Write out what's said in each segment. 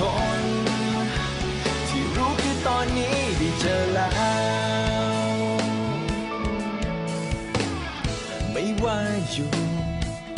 คน ที่รู้คือตอนนี้ได้เจอแล้ว ไม่ว่าอยู่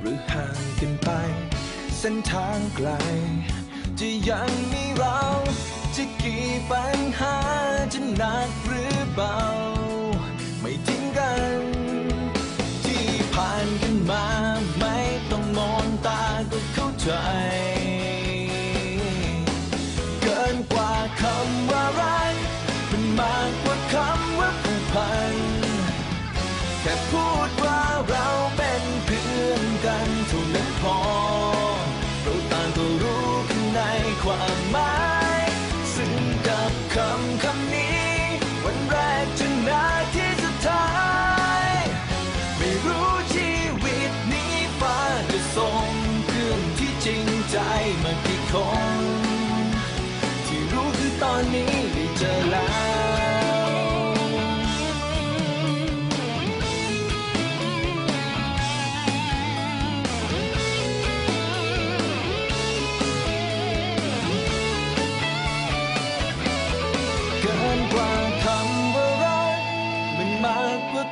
หรือห่างกันไป เส้นทางไกล จะยังมีเรา จะกี่ปัญหาจะหนักหรือเบา คำว่าผูกพันแค่พูดว่าเรา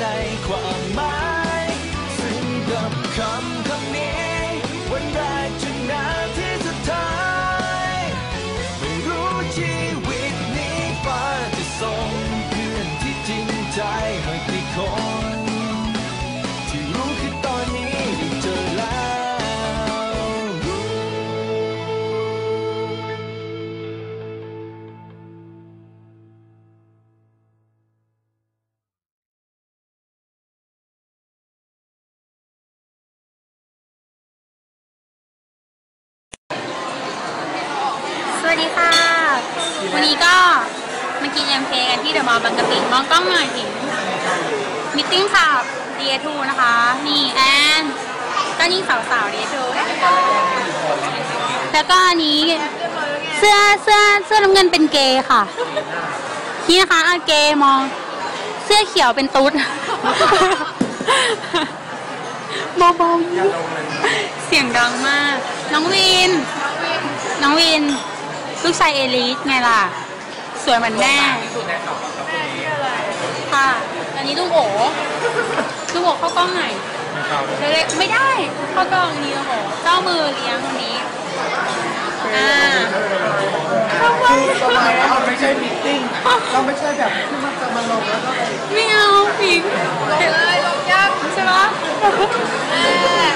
ในความหมาย วัสดีค่ะ วันนี้ก็มากินแอมเพกันที่เดอะมอลล์บางกะปิมองกล้องหน่อยถิงมิทติ้งค่ะเดียทูนะคะ นี่แอนก็นี่สาวๆเดียทูแล้วก็อันนี้เสื้อเสื้อเสื้อน้ำเงินเป็นเกย์ค่ะ นี่นะคะอาเกย์มอง เสื้อเขียวเป็นตุ๊ดเบาๆเสียงดังมาก น้องวิน น้องวิน ลูกชายเอลิสไงล่ะ สวยเหมือนแม่ค่ะ อันนี้ลูกโอลูกโอเข้ากล้องหน่อยเล็กๆไม่ได้ เข้ากล้องนี้ลูกโอเจ้ามือเลี้ยงคนนี้ อ่าทำไมทำไมเราไม่ใช่มิทติ้งเราไม่ใช่แบบที่มันจะมาลงแล้วก็ไปไม่เอาผิงเลยลงยากใช่ไหม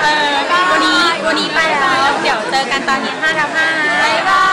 เออวันนี้วันนี้ไปแล้ว เดี๋ยวเจอกันตอนนี้ห้าทับห้าบ๊ายบา